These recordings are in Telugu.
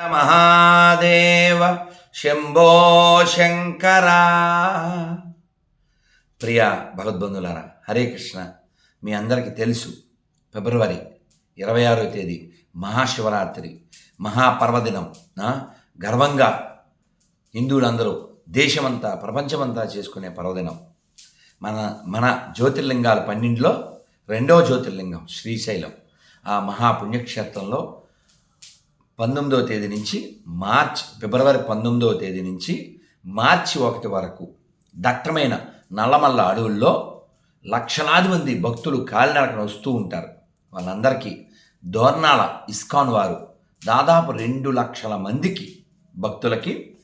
మహాదేవ శంభో శంకర. ప్రియ భగవద్బంధులారా హరే కృష్ణ. మీ అందరికీ తెలుసు ఫిబ్రవరి ఇరవై ఆరో తేదీ మహాశివరాత్రి మహాపర్వదినం గర్వంగా హిందువులందరూ దేశమంతా ప్రపంచమంతా చేసుకునే పర్వదినం. మన మన జ్యోతిర్లింగాలు పన్నెండులో రెండవ జ్యోతిర్లింగం శ్రీశైలం. ఆ మహాపుణ్యక్షేత్రంలో పంతొమ్మిదవ తేదీ నుంచి మార్చ్ ఫిబ్రవరి పంతొమ్మిదవ తేదీ నుంచి మార్చి ఒకటి వరకు దట్టమైన నల్లమల్ల అడవుల్లో లక్షలాది మంది భక్తులు కాలినడకన వస్తూ ఉంటారు. వాళ్ళందరికీ దోర్నాల ఇస్కాన్ వారు దాదాపు రెండు లక్షల మందికి భక్తులకి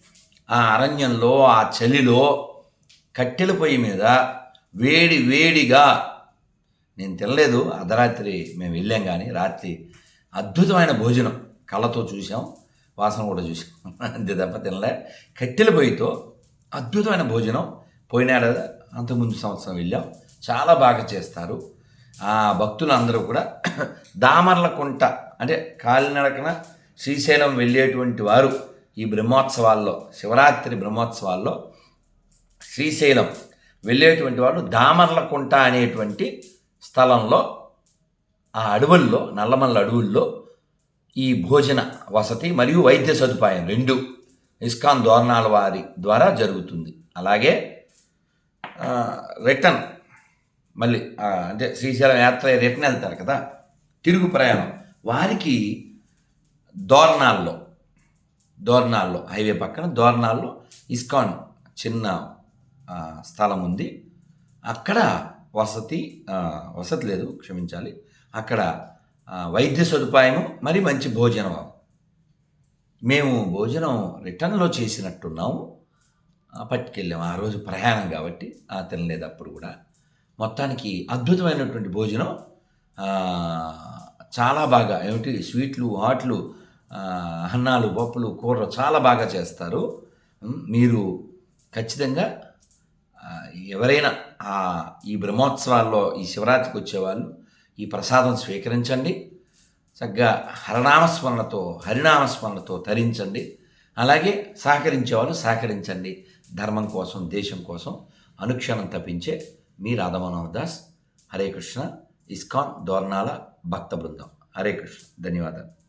ఆ అరణ్యంలో ఆ చలిలో కట్టెల పొయ్యి మీద వేడి వేడిగా నేను తినలేదు అర్ధరాత్రి మేము వెళ్ళాం కానీ రాత్రి అద్భుతమైన భోజనం. కళ్ళతో చూసాం వాసన కూడా చూసాం అంతే తప్ప తినలే. కట్టెల పొయ్యితో అద్భుతమైన భోజనం పోయినాడు అంతకుముందు సంవత్సరం వెళ్ళాం. చాలా బాగా చేస్తారు. ఆ భక్తులు అందరూ కూడా దామర్లకుంట అంటే కాలినడకన శ్రీశైలం వెళ్ళేటువంటి వారు ఈ బ్రహ్మోత్సవాల్లో శివరాత్రి బ్రహ్మోత్సవాల్లో శ్రీశైలం వెళ్ళేటువంటి వాళ్ళు దామర్లకుంట అనేటువంటి స్థలంలో ఆ అడవుల్లో నల్లమల్ల అడవుల్లో ఈ భోజన వసతి మరియు వైద్య సదుపాయం రెండు ఇస్కాన్ దోరణాల వారి ద్వారా జరుగుతుంది. అలాగే రిటర్న్ మళ్ళీ అంటే శ్రీశైలం యాత్ర రిటర్న్ వెళ్తారు కదా తిరుగు ప్రయాణం. వారికి దోరణాల్లో దోరణాల్లో హైవే పక్కన దోరణాల్లో ఇస్కాన్ చిన్న స్థలం ఉంది. అక్కడ వసతి వసతి లేదు క్షమించాలి. అక్కడ వైద్య సదుపాయము మరి మంచి భోజనం. మేము భోజనం రిటర్న్లో చేసినట్టున్నాము. పట్టుకెళ్ళాము ఆ రోజు ప్రయాణం కాబట్టి ఆ, తినలేదు అప్పుడు కూడా. మొత్తానికి అద్భుతమైనటువంటి భోజనం. చాలా బాగా ఏమిటి స్వీట్లు హాట్లు అన్నాలు పప్పులు కూరలు చాలా బాగా చేస్తారు. మీరు ఖచ్చితంగా ఎవరైనా ఈ బ్రహ్మోత్సవాల్లో ఈ శివరాత్రికి వచ్చేవాళ్ళు ఈ ప్రసాదం స్వీకరించండి. చక్కగా హరనామస్మరణతో హరినామస్మరణతో తరించండి. అలాగే సహకరించేవాళ్ళు సహకరించండి. ధర్మం కోసం దేశం కోసం అనుక్షణం తప్పించే మీ రాధమనోహర్ దాస్ హరే కృష్ణ ఇస్కాన్ దోర్నాల భక్త బృందం. హరే కృష్ణ. ధన్యవాదాలు.